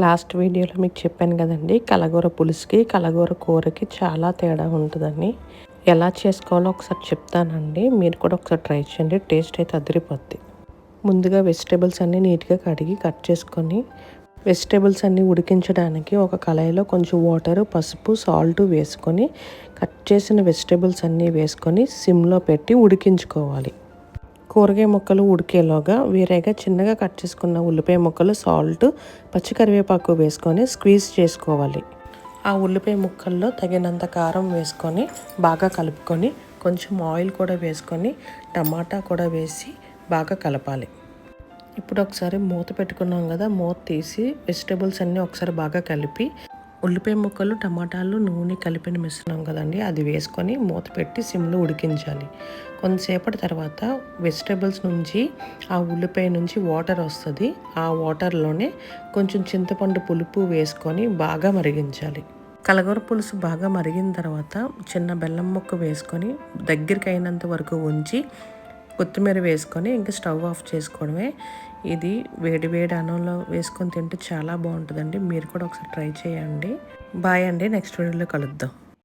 Last వీడియోలో మీకు చెప్పాను కదండి కలగూర పులుసుకి కలగూర కూరకి చాలా తేడా ఉంటుందని ఎలా చేసుకోవాలో ఒకసారి చెప్తానండి మీరు కూడా ఒకసారి ట్రై చేయండి టేస్ట్ అయితే అదిరిపోద్ది. ముందుగా వెజిటేబుల్స్ అన్నీ నీట్గా కడిగి కట్ చేసుకొని వెజిటేబుల్స్ అన్నీ ఉడికించడానికి ఒక కళాయిలో కొంచెం వాటర్ పసుపు సాల్ట్ వేసుకొని కట్ చేసిన వెజిటేబుల్స్ అన్నీ వేసుకొని సిమ్లో పెట్టి ఉడికించుకోవాలి. కూరగాయ ముక్కలు ఉడికేలోగా వేరేగా చిన్నగా కట్ చేసుకున్న ఉల్లిపాయ ముక్కలు సాల్ట్ పచ్చికరివేపాకు వేసుకొని స్క్వీజ్ చేసుకోవాలి. ఆ ఉల్లిపాయ ముక్కల్లో తగినంత కారం వేసుకొని బాగా కలుపుకొని కొంచెం ఆయిల్ కూడా వేసుకొని టమాటా కూడా వేసి బాగా కలపాలి. ఇప్పుడు ఒకసారి మూత పెట్టుకున్నాం కదా మూత తీసి వెజిటేబుల్స్ అన్నీ ఒకసారి బాగా కలిపి ఉల్లిపాయ ముక్కలు టమాటాలు నూనె కలిపిన మిశ్రమం కదండి. అది వేసుకొని మూత పెట్టి సిమ్లో ఉడికించాలి. కొంతసేపటి తర్వాత వెజిటేబుల్స్ నుంచి ఆ ఉల్లిపాయ నుంచి వాటర్ వస్తుంది. ఆ వాటర్లోనే కొంచెం చింతపండు పులుపు వేసుకొని బాగా మరిగించాలి. కలగూర పులుసు బాగా మరిగిన తర్వాత చిన్న బెల్లం ముక్క వేసుకొని దగ్గరికి అయినంత వరకు ఉంచి కొత్తిమీర వేసుకొని ఇంకా స్టవ్ ఆఫ్ చేసుకోవడమే. ఇది వేడి వేడి అన్నంలో వేసుకొని తింటే చాలా బాగుంటుందండి. మీరు కూడా ఒకసారి ట్రై చేయండి. బాయ్ అండి. నెక్స్ట్ వీడియోలో కలుద్దాం.